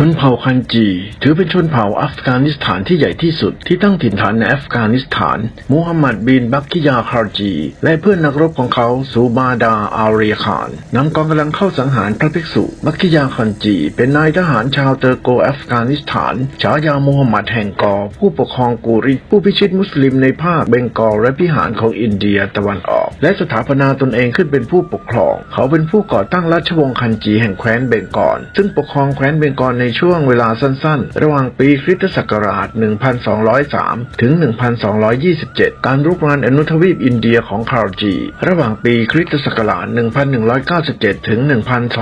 ชนเผ่าคันจี ถือเป็นชนเผ่าอัฟกานิสถานที่ใหญ่ที่สุดที่ตั้งถิ่นฐานในอัฟกานิสถาน มูฮัมหมัดบินบักกิยาคาร์จี และเพื่อนนักรบของเขาซูบาดาอารียขานนำกองกำลังเข้าสังหารพระภิกษุ บักกิยาคันจี เป็นนายทหารชาวเตอร์โกอัฟกานิสถาน ฉายามูฮัมหมัดแห่งกอ ผู้ปกครองกูริผู้พิชิตมุสลิมในภาคเบงกอลและพิหารของอินเดียตะวันออก และสถาปนาตนเองขึ้นเป็นผู้ปกครอง เขาเป็นผู้ก่อตั้งราชวงศ์คันจีแห่งแคว้นเบงกอลซึ่งปกครองแคว้นเบงกอลในช่วงเวลาสั้นๆ ระหว่างปีคริสตศักราช 1203 ถึง 1227 การรุกรานอนุทวีปอินเดียของคาร์จี ระหว่างปีคริสตศักราช 1197 ถึง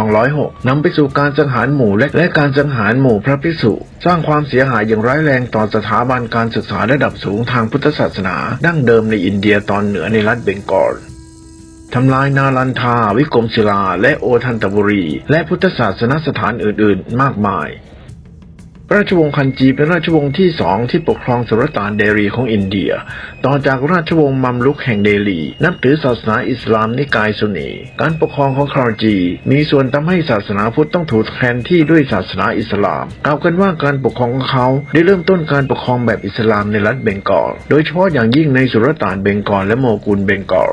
1206 นำไปสู่การสังหารหมู่และและการสังหารหมู่พระภิกษุ สร้างความเสียหายอย่างร้ายแรงต่อสถาบันการศึกษาระดับสูงทางพุทธศาสนา ดั้งเดิมในอินเดียตอนเหนือในรัฐเบงกอล ทำลายนาลันทา วิกรมศิลา และโอทันตบุรี และพุทธศาสนสถานอื่น ๆ มากมาย ราชวงศ์คันจีเป็นราชวงศ์ที่สองที่ปกครองสุลต่านเดรีของอินเดีย ต่อจากราชวงศ์มัมลุกแห่งเดลี นับถือศาสนาอิสลามนิกายซุนี การปกครองของคารจี มีส่วนทำให้ศาสนาพุทธต้องถูกแทนที่ด้วยศาสนาอิสลาม กล่าวกันว่าการปกครองของเขาได้เริ่มต้นการปกครองแบบอิสลามในรัฐเบงกอล โดยเฉพาะอย่างยิ่งในสุลต่านเบงกอลและโมกุลเบงกอล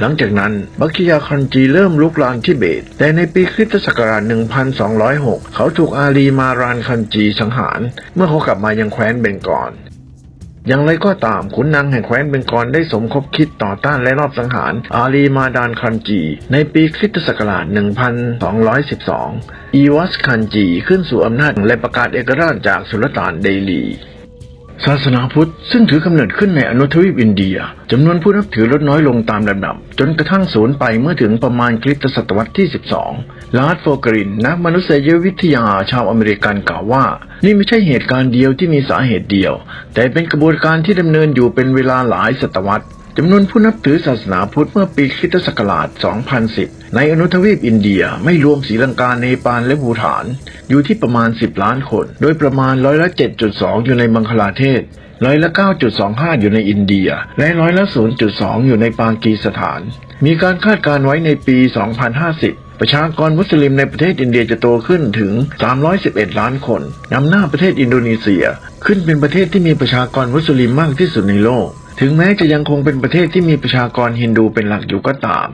หลังจากนั้น บักคิยาคันจีเริ่มลุกลามทิเบต แต่ในปีคริสตศักราช 1206 เขาถูกอาลีมารานคันจีสังหาร เมื่อเขากลับมายังแคว้นเบงกอลอย่างไรก็ตามขุนนางแห่งแคว้นเบงกอลได้สมคบคิดต่อต้านและรอบสังหารอาลีมาดานคันจี ในปีคริสตศักราช 1212 อีวัสคันจีขึ้นสู่อำนาจและประกาศเอกราชจากสุลต่านเดลี ศาสนาพุทธซึ่งถือกำเนิดขึ้นในอนุทวีปอินเดียจำนวนผู้นับถือลดน้อยลงตามลำดับ จนกระทั่งสูญไปเมื่อถึงประมาณคริสตศตวรรษที่ 12 ลาร์ดโฟกริน นักมนุษยวิทยาชาวอเมริกันกล่าวว่า นี่ไม่ใช่เหตุการณ์เดียวที่มีสาเหตุเดียว แต่เป็นกระบวนการที่ดำเนินอยู่เป็นเวลาหลายศตวรรษ จำนวนผู้นับถือศาสนาพุทธเมื่อปีคิตศักราช 2010 ในอนุทวีปอินเดียไม่รวมศรีลังกาเนปาลและบูฐาน อยู่ที่ประมาณ 10 ล้านคน โดยประมาณร้อยละ7.2 อยู่ในบังคลาเทศร้อยละ 9.25 อยู่ในอินเดีย และร้อยละ 0.2 อยู่ในปากีสถาน มีการคาดการณ์ไว้ในปี 2050 ประชากรมุสลิมในประเทศอินเดียจะโตขึ้นถึง 311 ล้านคนนำหน้าประเทศอินโดนีเซีย ขึ้นเป็นประเทศที่มีประชากรมุสลิมมากที่สุดในโลก ถึงแม้จะยังคงเป็นประเทศที่มีประชากรฮินดูเป็นหลักอยู่ก็ตาม